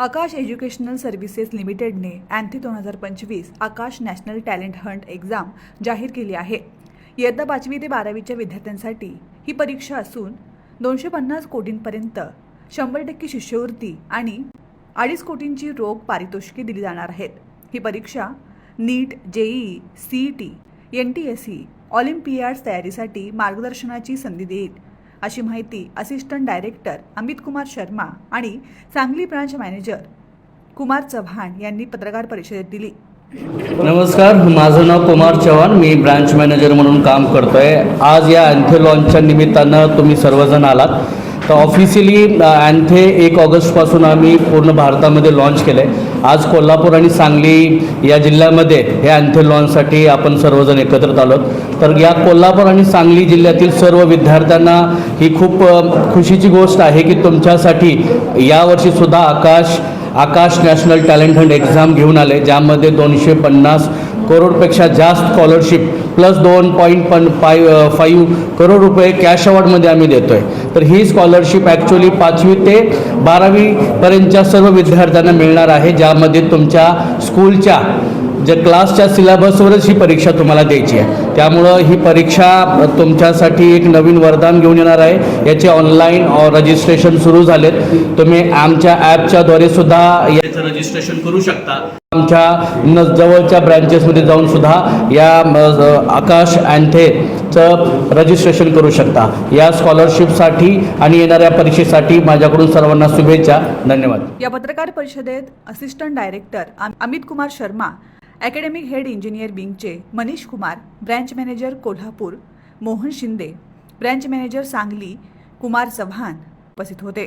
आकाश educational services लिमिटेडने अँथी दोन हजार पंचवीस Aakash national talent hunt exam जाहीर केली आहे. इयत्ता पाचवी ते बारावीच्या विद्यार्थ्यांसाठी ही परीक्षा असून दोनशे पन्नास कोटींपर्यंत शंभर टक्के शिष्यवृत्ती आणि अडीच कोटींची रोख पारितोषिके दिली जाणार आहेत. ही परीक्षा NEET JEE C E T N T S E olympiads तयारीसाठी मार्गदर्शनाची संधी देईल. अशी माहिती असिस्टंट डायरेक्टर अमित कुमार शर्मा आणि सांगली ब्रांच मॅनेजर कुमार चव्हाण यांनी पत्रकार परिषदेत दिली. नमस्कार माझं नाव कुमार चव्हाण. मी ब्रांच मॅनेजर म्हणून काम करतो आहे आज या अँथेलॉनच्या निमित्तानं तुम्ही सर्वजण आलात. तर ऑफिशियली अँथे एक ऑगस्टपासून आम्ही पूर्ण भारतामध्ये लॉन्च केलं आहे आज कोल्हापूर आणि सांगली या जिल्ह्यामध्ये हे अँथे लॉन्चसाठी आपण सर्वजण एकत्रित आलो तर या कोल्हापूर आणि सांगली जिल्ह्यातील सर्व विद्यार्थ्यांना ही खूप खुशीची गोष्ट आहे की तुमच्यासाठी यावर्षीसुद्धा Aakash Aakash national talent hunt exam घेऊन आले ज्यामध्ये दोनशे पन्नास करोडपेक्षा जास्त स्कॉलरशिप प्लस दोन पॉईंट पण फाय फाईव्ह करोड रुपये कॅश अवॉर्डमध्ये आम्ही देतो आहे तर ही स्कॉलरशिप ॲक्च्युली पाचवी ते बारावीपर्यंतच्या सर्व विद्यार्थ्यांना मिळणार आहे ज्यामध्ये तुमच्या स्कूलच्या जे क्लासच्या सिलेबसवरच ही परीक्षा तुम्हाला द्यायची आहे. त्यामुळं ही परीक्षा तुमच्यासाठी एक नवीन वरदान घेऊन येणार आहे. याचे ऑनलाईन रजिस्ट्रेशन सुरू झालेत. तुम्ही आमच्या ॲपच्याद्वारे सुद्धा याचं रजिस्ट्रेशन करू शकता. आमच्या न जवळच्या ब्रँचेसमध्ये जाऊन सुद्धा या आकाश अँथेचं रजिस्ट्रेशन करू शकता. या स्कॉलरशिपसाठी आणि येणाऱ्या परीक्षेसाठी माझ्याकडून सर्वांना शुभेच्छा. धन्यवाद. या पत्रकार परिषदेत assistant director Amit Kumar Sharma academic head engineer विंगचे Manish Kumar branch manager Kolhapur Mohan Shinde branch manager Sangli Kumar Chavan उपस्थित होते.